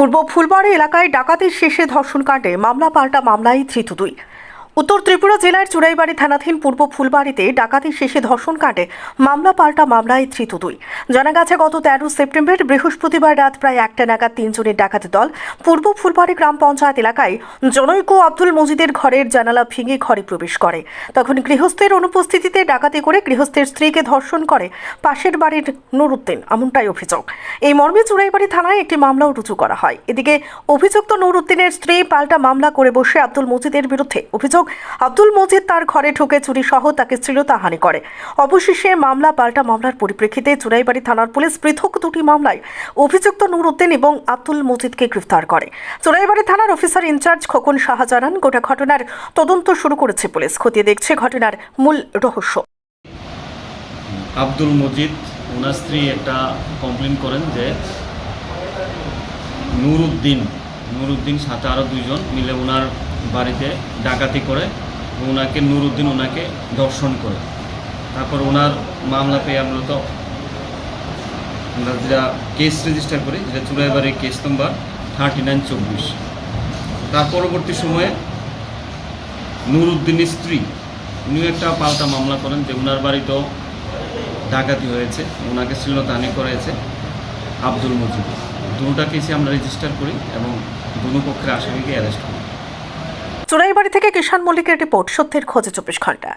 পূর্ব ফুলবাড়ি এলাকায় ডাকাতির শেষে ধর্ষণ ধর্ষণকাণ্ডে মামলা পাল্টা মামলায় ধৃত দুই। উত্তর ত্রিপুরা জেলার চুড়াইবাড়ি থানাধীন পূর্ব ফুলবাড়িতে ডাকাতির শেষে ধর্ষণকাণ্ডে মামলা পাল্টা মামলায় ধৃত দুই জানা গেছে, গত তেরো সেপ্টেম্বর বৃহস্পতিবার রাত প্রায় একটা নাগাদ তিনজনের ডাকাতি দল পূর্ব ফুলবাড়ি গ্রাম পঞ্চায়েত এলাকায় জনৈক আব্দুল মজিদের ঘরের জানালা ভেঙে ঘরে প্রবেশ করে। তখন গৃহস্থের অনুপস্থিতিতে ডাকাতি করে গৃহস্থের স্ত্রীকে ধর্ষণ করে পাশের বাড়ির নুরুদ্দিন, এমনটাই অভিযোগ। এই মর্মে চুড়াইবাড়ি থানায় একটি মামলাও রুজু করা হয়। এদিকে অভিযুক্ত নুরুদ্দিনের স্ত্রী পাল্টা মামলা করে বসে আব্দুল মজিদের বিরুদ্ধে অভিযোগ আব্দুল মজিদ তার ঘরে ঢুকে চুরি সহ তাকে শ্লীলতাহানি করে। অবশেষে মামলা পাল্টা মামলার পরিপ্রেক্ষিতে চুড়াইবাড়ি থানার পুলিশ পৃথক দুটি মামলায় অভিযুক্ত নুরুদ্দিন এবং আব্দুল মজিদকে গ্রেফতার করে। চুড়াইবাড়ি থানার অফিসার ইনচার্জ খোকন সাহা জানান, গোটা ঘটনার তদন্ত শুরু করেছে পুলিশ। খতিয়ে দেখছে ঘটনার মূল রহস্য। আব্দুল মজিদ, ওনার স্ত্রী একটা কমপ্লেন করেন যে নুরুদ্দিন নুরুদ্দিন সাথে আরও দুইজন মিলে ওনার বাড়িতে ডাকাতি করে ওনাকে নুরুদ্দিন ওনাকে দর্শন করে। তারপর ওনার মামলা পেয়ে আমরা তো আমরা যেটা কেস রেজিস্টার করি, যেটা চুড়াইবাড়ির কেস নম্বর থার্টি নাইন চব্বিশ। তার পরবর্তী সময়ে নুরুদ্দিনের স্ত্রী, উনিও একটা পাল্টা মামলা করেন যে ওনার বাড়িতেও ডাকাতি হয়েছে ওনাকে শ্লীলতাহানি করেছে আব্দুল মজিদ। দুটা কেসে আমরা রেজিস্টার করি এবং দুটো পক্ষের আসামিকে অ্যারেস্ট করি। চুড়াইবাড়ি থেকে কিষান মল্লিকের রিপোর্ট সত্যের খোঁজে চব্বিশ ঘণ্টা।